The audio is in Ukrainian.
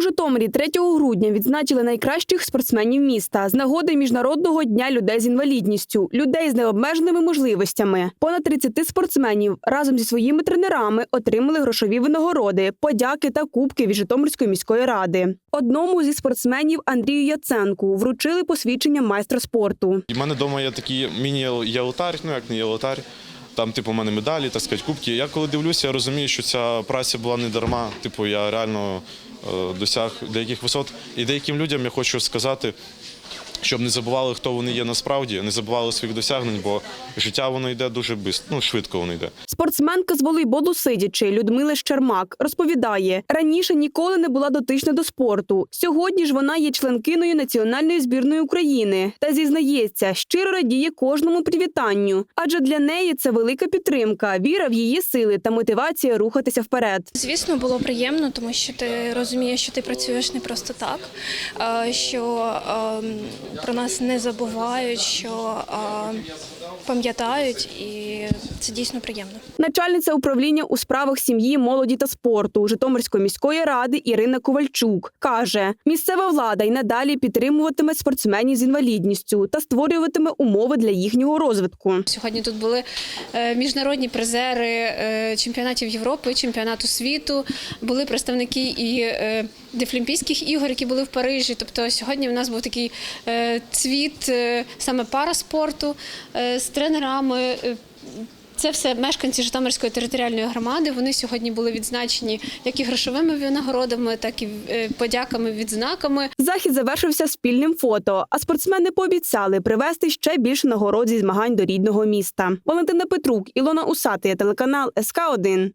Житомирі 3 грудня відзначили найкращих спортсменів міста з нагоди міжнародного дня людей з інвалідністю, людей з необмеженими можливостями. Понад 30 спортсменів разом зі своїми тренерами отримали грошові винагороди, подяки та кубки від Житомирської міської ради. Одному зі спортсменів Андрію Яценку вручили посвідчення майстра спорту. У мене вдома є такий міні-єлотар, ну як не єлотар. Там, типу, у мене медалі, так сказати, кубки. Я коли дивлюся, я розумію, що ця праця була не дарма. Типу, я реально е, досяг деяких висот. І деяким людям я хочу сказати, щоб не забували, хто вони є насправді, не забували своїх досягнень, бо життя воно йде дуже бис- ну, швидко воно йде. Спортсменка з волейболу сидячи Людмила Щермак розповідає, раніше ніколи не була дотична до спорту. Сьогодні ж вона є членкиною національної збірної України та зізнається, щиро радіє кожному привітанню, адже для неї це велика підтримка, віра в її сили та мотивація рухатися вперед. Звісно, було приємно, тому що ти розумієш, що ти працюєш не просто так, що ем, про нас не забувають, що ем, пам'ятають, і це дійсно приємно. Начальниця управління у справах сім'ї, молоді та спорту Житомирської міської ради Ірина Ковальчук каже: місцева влада й надалі підтримуватиме спортсменів з інвалідністю та створюватиме умови для їхнього розвитку. Сьогодні тут були е, міжнародні призери е, чемпіонатів Європи, чемпіонату світу. Були представники і е, Дефлімпійських ігор, які були в Парижі. Тобто сьогодні в нас був такий цвіт саме параспорту з тренерами. Е, Це все мешканці Житомирської територіальної громади. Вони сьогодні були відзначені як і грошовими винагородами, так і е, подяками, відзнаками. Захід завершився спільним фото, а спортсмени пообіцяли привезти ще більше нагород зі змагань до рідного міста. Валентина Петрук, Ілона Усатия, телеканал СК 1